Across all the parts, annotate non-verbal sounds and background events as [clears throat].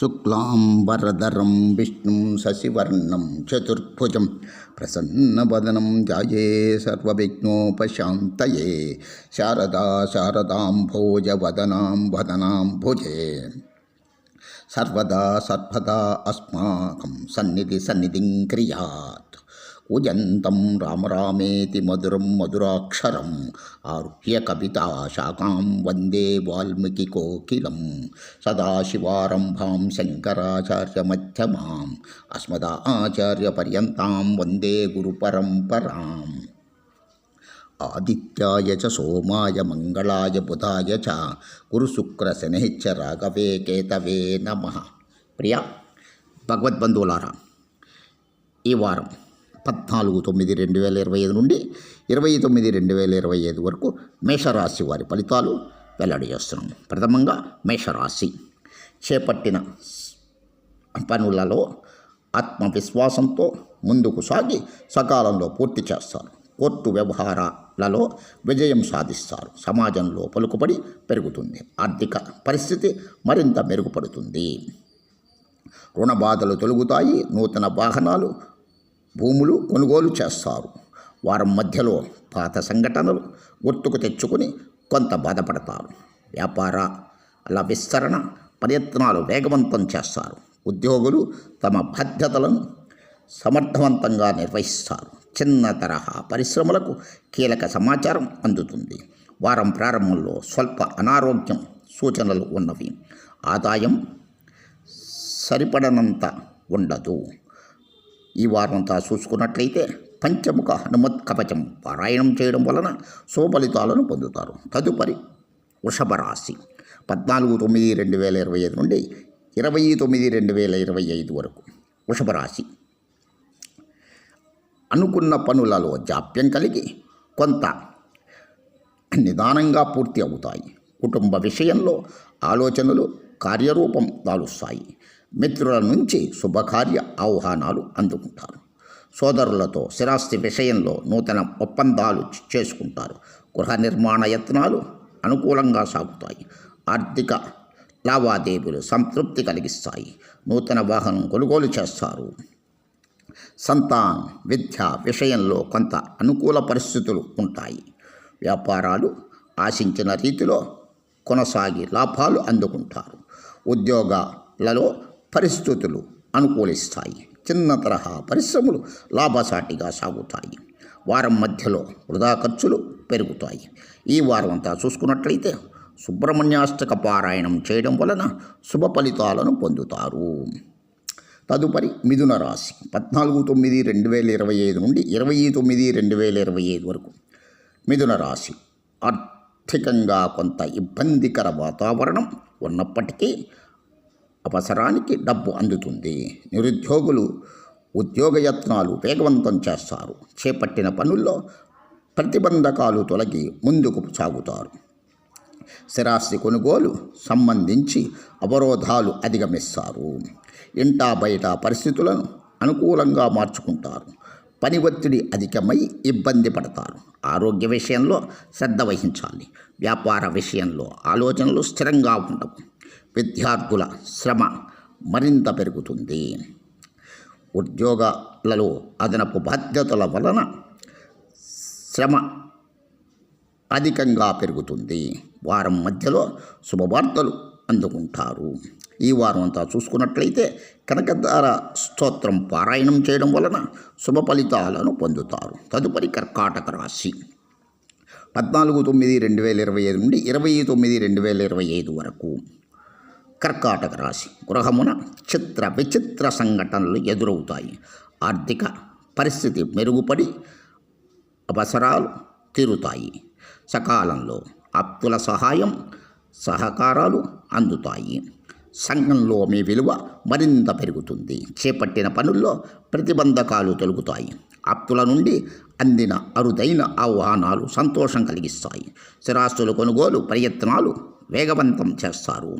శుక్లాంబరధరం విష్ణుం శశివర్ణం చతుర్భుజం ప్రసన్నవదనం ధ్యాయే సర్వవిఘ్నోపశాంతయే. శారదా శారదాం వదనాం భుజే. సర్వదా సర్వదా అస్మాకం సన్నిధి సన్నిధిం క్రియాత్. ఉజంతం రామరామేతి మధురం మధురాక్షరం ఆరుహ్య కవితా శాఖాం వందే వాల్మీకి కోకిలం సదాశివారంభాం శంకరాచార్యమ్యమాం అస్మదాచార్యపర్యంతం వందే గురుపరంపరాం ఆదిత్యాయ చ సోమాయ మంగళాయ బుధాయ చ గురుశుక్రశనిశ్చ రాఘవే కేతవే నమ. ప్రియ భగవద్బంధువులారా ఈ వారం పద్నాలుగు తొమ్మిది రెండు వేల ఇరవై ఐదు నుండి ఇరవై తొమ్మిది రెండు వేల ఇరవై ఐదు వరకు మేషరాశి వారి ఫలితాలు వెల్లడి చేస్తున్నాం ప్రథమంగా మేషరాశి. చేపట్టిన పనులలో ఆత్మవిశ్వాసంతో ముందుకు సాగి సకాలంలో పూర్తి చేస్తారు. కోర్టు వ్యవహారాలలో విజయం సాధిస్తారు. సమాజంలో పలుకుబడి పెరుగుతుంది. ఆర్థిక పరిస్థితి మరింత మెరుగుపడుతుంది. రుణ బాధలు తొలుగుతాయి. నూతన వాహనాలు భూములు కొనుగోలు చేస్తారు. వారం మధ్యలో పాత సంఘటనలు గుర్తుకు తెచ్చుకుని కొంత బాధపడతారు. వ్యాపార అలా విస్తరణ ప్రయత్నాలు వేగవంతం చేస్తారు. ఉద్యోగులు తమ బాధ్యతలను సమర్థవంతంగా నిర్వహిస్తారు. చిన్న తరహా పరిశ్రమలకు కీలక సమాచారం అందుతుంది. వారం ప్రారంభంలో స్వల్ప అనారోగ్యం సూచనలు ఉన్నవి. ఆదాయం సరిపడనంత ఉండదు. ఈ వారంతా చూసుకున్నట్లయితే పంచముఖ హనుమత్ కవచం పారాయణం చేయడం వలన శుభఫలితాలను పొందుతారు. తదుపరి వృషభ రాశి. పద్నాలుగు తొమ్మిది రెండు వేల ఇరవై ఐదు నుండి ఇరవై తొమ్మిది రెండు వేల ఇరవై ఐదు వరకు వృషభ రాశి. అనుకున్న పనులలో జాప్యం కలిగి కొంత నిదానంగా పూర్తి అవుతాయి. కుటుంబ విషయంలో ఆలోచనలు కార్యరూపం దాలుస్తాయి. మిత్రుల నుంచి శుభకార్య ఆహ్వానాలు అందుకుంటారు. సోదరులతో స్థిరాస్తి విషయంలో నూతన ఒప్పందాలు చేసుకుంటారు. గృహ నిర్మాణ యత్నాలు అనుకూలంగా సాగుతాయి. ఆర్థిక లావాదేవీలు సంతృప్తి కలిగిస్తాయి. నూతన వాహనం కొనుగోలు చేస్తారు. సంతాన్ విద్య విషయంలో కొంత అనుకూల పరిస్థితులు ఉంటాయి. వ్యాపారాలు ఆశించిన రీతిలో కొనసాగి లాభాలు అందుకుంటారు. ఉద్యోగాలలో పరిస్థితులు అనుకూలిస్తాయి. చిన్న తరహా పరిశ్రమలు లాభసాటిగా సాగుతాయి. వారం మధ్యలో వృధా ఖర్చులు పెరుగుతాయి. ఈ వారం అంతా చూసుకున్నట్లయితే సుబ్రహ్మణ్యాష్టక పారాయణం చేయడం వలన శుభ ఫలితాలను పొందుతారు. తదుపరి మిథున రాశి. పద్నాలుగు తొమ్మిది రెండు వేల ఇరవై ఐదు నుండి ఇరవై తొమ్మిది రెండు వేల ఇరవై ఐదు వరకు. మిథున రాశి. ఆర్థికంగా కొంత ఇబ్బందికర వాతావరణం ఉన్నప్పటికీ అవసరానికి డబ్బు అందుతుంది. నిరుద్యోగులు ఉద్యోగ యత్నాలు వేగవంతం చేస్తారు. చేపట్టిన పనుల్లో ప్రతిబంధకాలు తొలగి ముందుకు సాగుతారు. స్థిరాస్తి కొనుగోలు సంబంధించి అవరోధాలు అధిగమిస్తారు. ఇంటా బయట పరిస్థితులను అనుకూలంగా మార్చుకుంటారు. పని ఒత్తిడి అధికమై ఇబ్బంది పడతారు. ఆరోగ్య విషయంలో శ్రద్ధ వహించాలి. వ్యాపార విషయంలో ఆలోచనలు స్థిరంగా ఉండవు. విద్యార్థుల శ్రమ మరింత పెరుగుతుంది. ఉద్యోగాలలో అదనపు బాధ్యతల వలన శ్రమ అధికంగా పెరుగుతుంది. వారం మధ్యలో శుభవార్తలు అందుకుంటారు. ఈ వారం అంతా చూసుకున్నట్లయితే కనకధార స్తోత్రం పారాయణం చేయడం వలన శుభ ఫలితాలను పొందుతారు. తదుపరి కర్కాటక రాశి. పద్నాలుగు తొమ్మిది రెండు వేల ఇరవై ఐదు నుండి ఇరవై తొమ్మిది రెండు వేల ఇరవై ఐదు వరకు కర్కాటక రాశి గృహమున చిత్ర విచిత్ర సంఘటనలు ఎదురవుతాయి. ఆర్థిక పరిస్థితి మెరుగుపడి అవసరాలు తీరుతాయి. సకాలంలో ఆప్తుల సహాయం సహకారాలు అందుతాయి. సంఘంలో మీ విలువ మరింత పెరుగుతుంది. చేపట్టిన పనుల్లో ప్రతిబంధకాలు తొలుగుతాయి. ఆప్తుల నుండి అందిన అరుదైన ఆహ్వానాలు సంతోషం కలిగిస్తాయి. స్థిరాస్తుల కొనుగోలు ప్రయత్నాలు వేగవంతం చేస్తారు.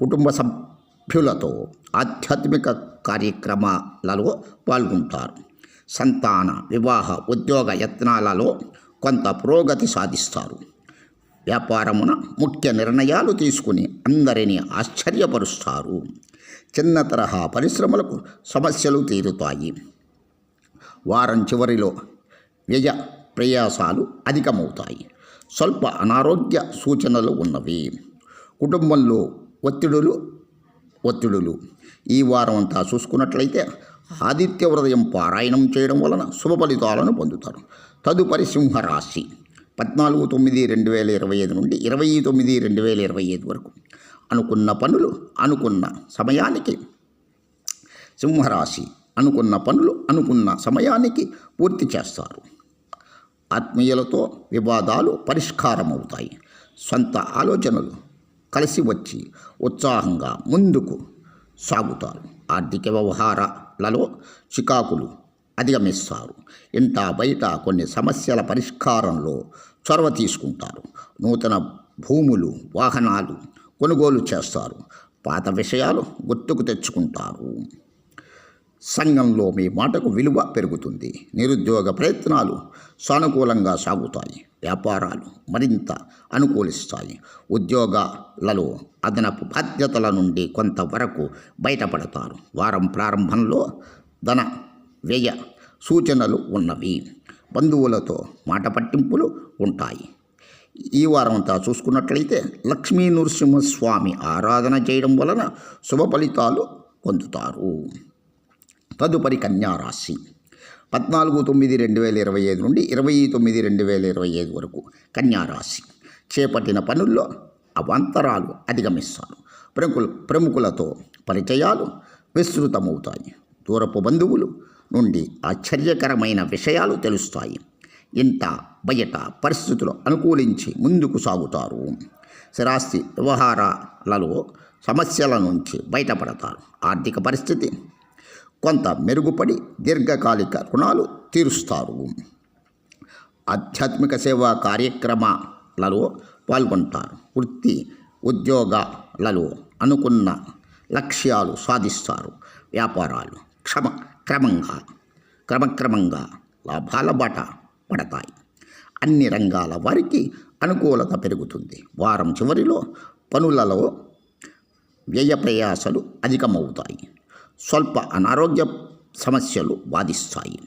కుటుంబ సభ్యులతో ఆధ్యాత్మిక కార్యక్రమాలలో పాల్గొంటారు. సంతాన వివాహ ఉద్యోగ యత్నాలలో కొంత పురోగతి సాధిస్తారు. వ్యాపారమున ముఖ్య నిర్ణయాలు తీసుకుని అందరినీ ఆశ్చర్యపరుస్తారు. చిన్న తరహా పరిశ్రమలకు సమస్యలు తీరుతాయి. వారం చివరిలో వ్యయ ప్రయాసాలు అధికమవుతాయి. స్వల్ప అనారోగ్య సూచనలు ఉన్నవి. కుటుంబంలో ఒత్తిడులు ఒత్తిడులు. ఈ వారం అంతా చూసుకున్నట్లయితే ఆదిత్య హృదయం పారాయణం చేయడం వలన శుభ ఫలితాలను పొందుతారు. తదుపరి సింహరాశి. పద్నాలుగు తొమ్మిది రెండు వేల ఇరవై ఐదు నుండి ఇరవై తొమ్మిది రెండు వేల ఇరవై ఐదు వరకు. అనుకున్న పనులు అనుకున్న సమయానికి సింహరాశి. అనుకున్న పనులు అనుకున్న సమయానికి పూర్తి చేస్తారు. ఆత్మీయులతో వివాదాలు పరిష్కారమవుతాయి. సొంత ఆలోచనలు కలిసి వచ్చి ఉత్సాహంగా ముందుకు సాగుతారు. ఆర్థిక వ్యవహారాలలో చికాకులు అధిగమిస్తారు. ఇంట బయట కొన్ని సమస్యల పరిష్కారంలో చొరవ తీసుకుంటారు. నూతన భూములు వాహనాలు కొనుగోలు చేస్తారు. పాత విషయాలు గుర్తుకు తెచ్చుకుంటారు. సంఘంలో మీ మాటకు విలువ పెరుగుతుంది. నిరుద్యోగ ప్రయత్నాలు సానుకూలంగా సాగుతాయి. వ్యాపారాలు మరింత అనుకూలిస్తాయి. ఉద్యోగాలలో అదనపు బాధ్యతల నుండి కొంతవరకు బయటపడతారు. వారం ప్రారంభంలో ధన వ్యయ సూచనలు ఉన్నవి. బంధువులతో మాట పట్టింపులు ఉంటాయి. ఈ వారం అంతా చూసుకున్నట్లయితే లక్ష్మీ నృసింహస్వామి ఆరాధన చేయడం వలన శుభ ఫలితాలు పొందుతారు. తదుపరి కన్యారాశి. పద్నాలుగు తొమ్మిది రెండు వేల ఇరవై ఐదు నుండి ఇరవై తొమ్మిది రెండు వేల ఇరవై ఐదు వరకు కన్యారాశి. చేపట్టిన పనుల్లో అవాంతరాలు అధిగమిస్తారు. ప్రముఖులు ప్రముఖులతో పరిచయాలు విస్తృతమవుతాయి. దూరపు బంధువులు నుండి ఆశ్చర్యకరమైన విషయాలు తెలుస్తాయి. ఇంత బయట పరిస్థితులు అనుకూలించి ముందుకు సాగుతారు. స్థిరాస్తి వ్యవహారాలలో సమస్యల నుంచి బయటపడతారు. ఆర్థిక పరిస్థితి కొంత మెరుగుపడి దీర్ఘకాలిక రుణాలు తీరుస్తారు. ఆధ్యాత్మిక సేవా కార్యక్రమాలలో పాల్గొంటారు. వృత్తి ఉద్యోగాలలో అనుకున్న లక్ష్యాలు సాధిస్తారు. వ్యాపారాలు క్షమ క్రమంగా క్రమక్రమంగా లాభాల బాట పడతాయి. అన్ని రంగాల వారికి అనుకూలత పెరుగుతుంది. వారం చివరిలో పనులలో వ్యయ ప్రయాసలు అధికమవుతాయి. స్వల్ప అనారోగ్య సమస్యలు బాధిస్తాయి.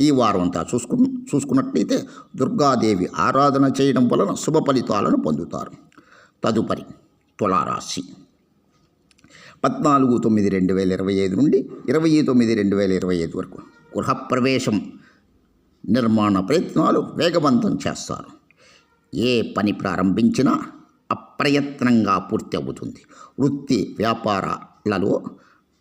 ఈ వారం అంతా చూసుకు చూసుకున్నట్లయితే దుర్గాదేవి ఆరాధన చేయడం వలన శుభ ఫలితాలను పొందుతారు. తదుపరి తులారాశి. పద్నాలుగు తొమ్మిది రెండు వేల ఇరవై ఐదు నుండి ఇరవై తొమ్మిది రెండు వేల ఇరవై ఐదు వరకు గృహప్రవేశం నిర్మాణ ప్రయత్నాలు వేగవంతం చేస్తారు. ఏ పని ప్రారంభించినా అప్రయత్నంగా పూర్తి అవుతుంది వృత్తి వ్యాపారాలలో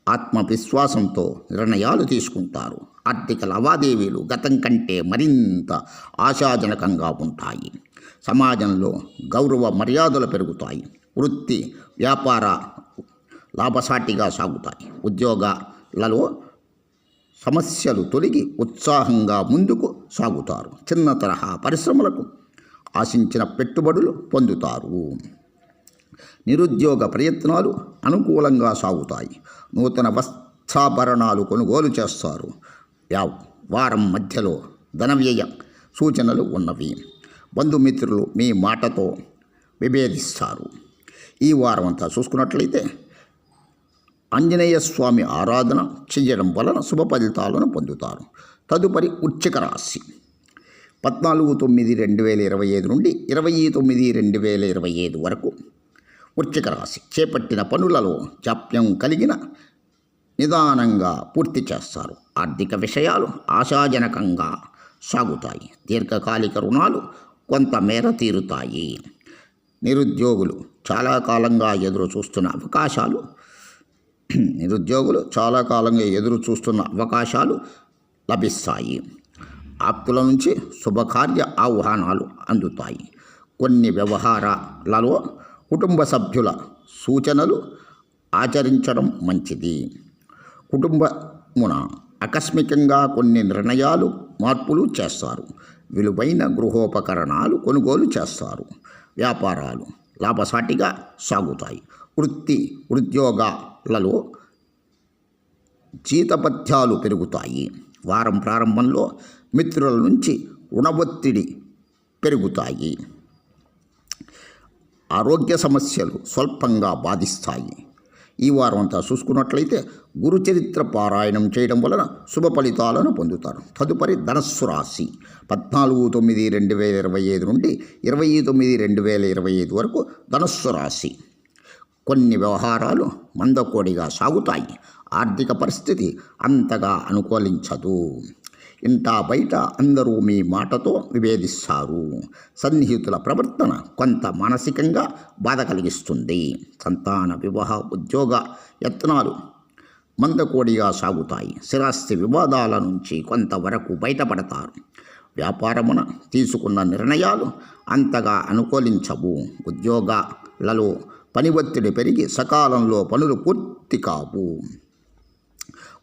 ఆత్మవిశ్వాసంతో నిర్ణయాలు తీసుకుంటారు. ఆర్థిక లావాదేవీలు గతం కంటే మరింత ఆశాజనకంగా ఉంటాయి. సమాజంలో గౌరవ మర్యాదలు పెరుగుతాయి. వృత్తి వ్యాపార లాభసాటిగా సాగుతాయి. ఉద్యోగాలలో సమస్యలు తొలగి ఉత్సాహంగా ముందుకు సాగుతారు. చిన్న తరహా పరిశ్రమలకు ఆశించిన పెట్టుబడులు పొందుతారు. నిరుద్యోగ ప్రయత్నాలు అనుకూలంగా సాగుతాయి. నూతన వస్త్రాభరణాలు కొనుగోలు చేస్తారు. యా వారం మధ్యలో ధనవ్యయ సూచనలు ఉన్నవి. బంధుమిత్రులు మీ మాటతో విభేదిస్తారు. ఈ వారం అంతా చూసుకున్నట్లయితే ఆంజనేయ స్వామి ఆరాధన చేయడం వలన శుభ ఫలితాలను పొందుతారు. తదుపరి ఉచ్చిక రాశి. పద్నాలుగు తొమ్మిది రెండు వేల ఇరవై ఐదు నుండి ఇరవై తొమ్మిది రెండు వేల ఇరవై ఐదు వరకు వృశ్చిక రాశి చేపట్టిన పనులలో జాప్యం కలిగిన నిదానంగా పూర్తి చేస్తారు. ఆర్థిక విషయాలు ఆశాజనకంగా సాగుతాయి. దీర్ఘకాలిక రుణాలు కొంతమేర తీరుతాయి. నిరుద్యోగులు చాలా కాలంగా ఎదురు చూస్తున్న అవకాశాలు [clears throat] నిరుద్యోగులు చాలా కాలంగా ఎదురు చూస్తున్న అవకాశాలు లభిస్తాయి. ఆప్తుల నుంచి శుభకార్య ఆహ్వానాలు అందుతాయి. కొన్ని వ్యవహారాలలో కుటుంబ సభ్యుల సూచనలు ఆచరించడం మంచిది. కుటుంబమున ఆకస్మికంగా కొన్ని నిర్ణయాలు మార్పులు చేస్తారు. విలువైన గృహోపకరణాలు కొనుగోలు చేస్తారు. వ్యాపారాలు లాభసాటిగా సాగుతాయి. వృత్తి ఉద్యోగాలలో జీతపథ్యాలు పెరుగుతాయి. వారం ప్రారంభంలో మిత్రుల నుంచి రుణ ఒత్తిడి పెరుగుతాయి. ఆరోగ్య సమస్యలు స్వల్పంగా బాధిస్తాయి. ఈ వారం అంతా చూసుకున్నట్లయితే గురుచరిత్ర పారాయణం చేయడం వలన శుభ ఫలితాలను పొందుతారు. తదుపరి ధనస్సు రాశి. పద్నాలుగు తొమ్మిది రెండు వేల ఇరవై ఐదు నుండి ఇరవై తొమ్మిది రెండు వేల ఇరవై ఐదు వరకు ధనస్సు రాశి. కొన్ని వ్యవహారాలు మందకోడిగా సాగుతాయి. ఆర్థిక పరిస్థితి అంతగా అనుకూలించదు. ఇంటా బయట అందరూ మీ మాటతో విభేదిస్తారు సన్నిహితుల ప్రవర్తన కొంత మానసికంగా బాధ కలిగిస్తుంది. సంతాన వివాహ ఉద్యోగ యత్నాలు మందకోడిగా సాగుతాయి. స్థిరాస్తి వివాదాల నుంచి కొంతవరకు బయటపడతారు. వ్యాపారమున తీసుకున్న నిర్ణయాలు అంతగా అనుకూలించవు. ఉద్యోగాలలో పని ఒత్తిడి పెరిగి సకాలంలో పనులు పూర్తి కావు.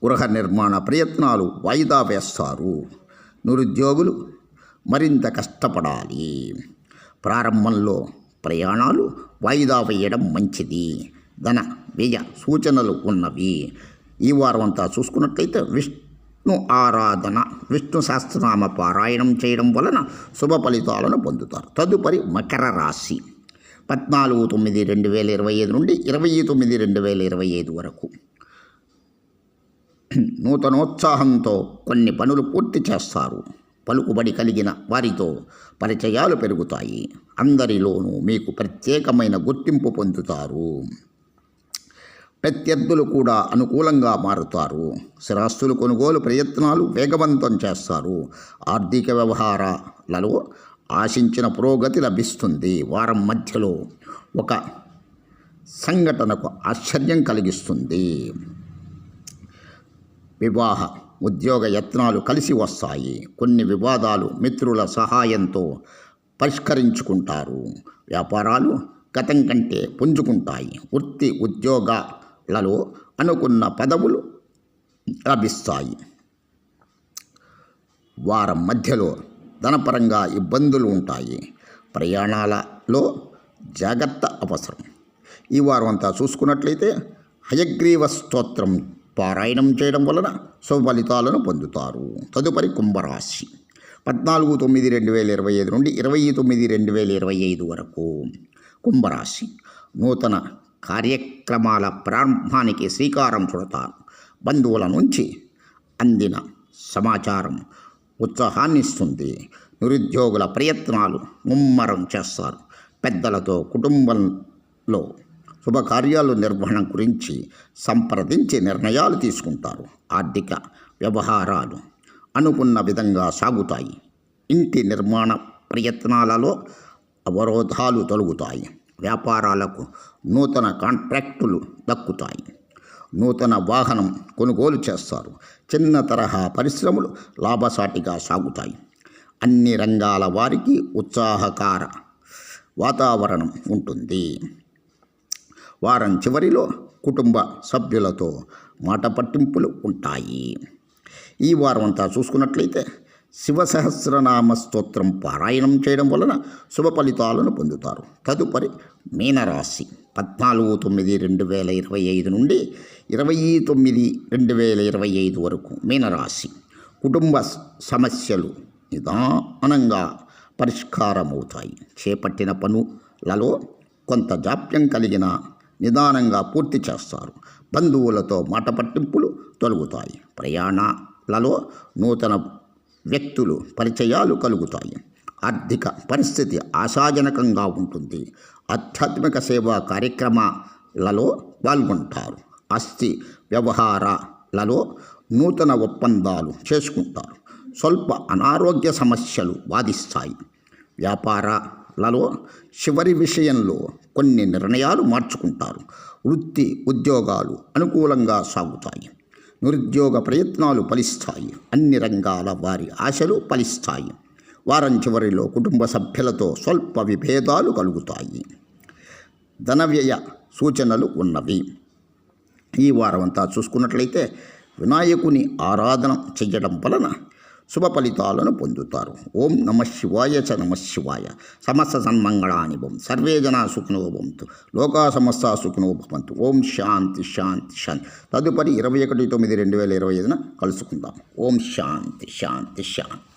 గృహ నిర్మాణ ప్రయత్నాలు వాయిదా వేస్తారు. నిరుద్యోగులు మరింత కష్టపడాలి. ప్రారంభంలో ప్రయాణాలు వాయిదా వేయడం మంచిది. ధన వ్యయ సూచనలు ఉన్నవి. ఈ వారం అంతా చూసుకున్నట్లయితే విష్ణు ఆరాధన విష్ణు సహస్రనామ పారాయణం చేయడం వలన శుభ ఫలితాలను పొందుతారు. తదుపరి మకర రాశి. పద్నాలుగు తొమ్మిది రెండు వేల ఇరవై ఐదు నుండి ఇరవై తొమ్మిది రెండు వేల ఇరవై ఐదు వరకు. నూతనోత్సాహంతో కొన్ని పనులు పూర్తి చేస్తారు. పలుకుబడి కలిగిన వారితో పరిచయాలు పెరుగుతాయి. అందరిలోనూ మీకు ప్రత్యేకమైన గుర్తింపు పొందుతారు. ప్రత్యర్థులు కూడా అనుకూలంగా మారుతారు. స్థిరాస్తులు కొనుగోలు ప్రయత్నాలు వేగవంతం చేస్తారు. ఆర్థిక వ్యవహారాలలో ఆశించిన పురోగతి లభిస్తుంది. వారం మధ్యలో ఒక సంఘటనకు ఆశ్చర్యం కలిగిస్తుంది. వివాహ ఉద్యోగ యత్నాలు కలిసి వస్తాయి. కొన్ని వివాదాలు మిత్రుల సహాయంతో పరిష్కరించుకుంటారు. వ్యాపారాలు గతం కంటే పుంజుకుంటాయి. వృత్తి ఉద్యోగాలలో అనుకున్న పదవులు లభిస్తాయి. వారం మధ్యలో ధనపరంగా ఇబ్బందులు ఉంటాయి. ప్రయాణాలలో జాగ్రత్త అవసరం. ఈ వారం అంతా చూసుకున్నట్లయితే హయగ్రీవ స్తోత్రం పారాయణం చేయడం వలన శుభఫలితాలను పొందుతారు. తదుపరి కుంభరాశి. పద్నాలుగు తొమ్మిది రెండు వేల ఇరవై ఐదు నుండి ఇరవై తొమ్మిది రెండు వేల ఇరవై ఐదు వరకు. కుంభరాశి. నూతన కార్యక్రమాల ప్రారంభానికి శ్రీకారం చుడతారు. బంధువుల నుంచి అందిన సమాచారం ఉత్సాహాన్ని ఇస్తుంది నిరుద్యోగుల ప్రయత్నాలు ముమ్మరం చేస్తారు. పెద్దలతో కుటుంబంలో శుభకార్యాలు నిర్వహణ గురించి సంప్రదించి నిర్ణయాలు తీసుకుంటారు. ఆర్థిక వ్యవహారాలు అనుకున్న విధంగా సాగుతాయి. ఇంటి నిర్మాణ ప్రయత్నాలలో అవరోధాలు తొలగుతాయి. వ్యాపారాలకు నూతన కాంట్రాక్టులు దక్కుతాయి. నూతన వాహనం కొనుగోలు చేస్తారు. చిన్న తరహా పరిశ్రమలు లాభసాటిగా సాగుతాయి. అన్ని రంగాల వారికి ఉత్సాహకార వాతావరణం ఉంటుంది. వారం చివరిలో కుటుంబ సభ్యులతో మాట పట్టింపులు ఉంటాయి. ఈ వారం అంతా చూసుకున్నట్లయితే శివసహస్రనామ స్తోత్రం పారాయణం చేయడం వలన శుభ ఫలితాలను పొందుతారు. తదుపరి మీనరాశి పద్నాలుగు తొమ్మిది రెండు వేల ఇరవై ఐదు నుండి ఇరవై తొమ్మిది రెండు వేల ఇరవై ఐదు వరకు మీనరాశి కుటుంబ సమస్యలు నిదానంగా పరిష్కారమవుతాయి. చేపట్టిన పనులలో కొంత జాప్యం కలిగిన నిదానంగా పూర్తి చేస్తారు. బంధువులతో మాట పట్టింపులు తొలగుతాయి. ప్రయాణాలలో నూతన వ్యక్తులు పరిచయాలు కలుగుతాయి. ఆర్థిక పరిస్థితి ఆశాజనకంగా ఉంటుంది. ఆధ్యాత్మిక సేవా కార్యక్రమాలలో పాల్గొంటారు. ఆస్తి వ్యవహారాలలో నూతన ఒప్పందాలు చేసుకుంటారు. స్వల్ప అనారోగ్య సమస్యలు బాధిస్తాయి. వ్యాపార లలో చివరి విషయంలో కొన్ని నిర్ణయాలు మార్చుకుంటారు. వృత్తి ఉద్యోగాలు అనుకూలంగా సాగుతాయి. నిరుద్యోగ ప్రయత్నాలు ఫలిస్తాయి. అన్ని రంగాల వారి ఆశలు ఫలిస్తాయి. వారం చివరిలో కుటుంబ సభ్యులతో స్వల్ప విభేదాలు కలుగుతాయి. ధనవ్యయ సూచనలు ఉన్నవి. ఈ వారం అంతా చూసుకున్నట్లయితే వినాయకుని ఆరాధన చెయ్యడం వలన శుభ ఫలితాలను పొందుతారు ఓం నమ శివాయ చ నమ శివాయ సమస్త సన్మంగళాని భవం సర్వే జనా సుఖినో భవంతు లోకా సమస్త సుఖినో భవంతు ఓం శాంతి శాంతి శాంతి తదుపరి ఇరవై ఒకటి తొమ్మిది రెండు వేల ఇరవై ఐదున కలుసుకుందాం ఓం శాంతి శాంతి శాంతి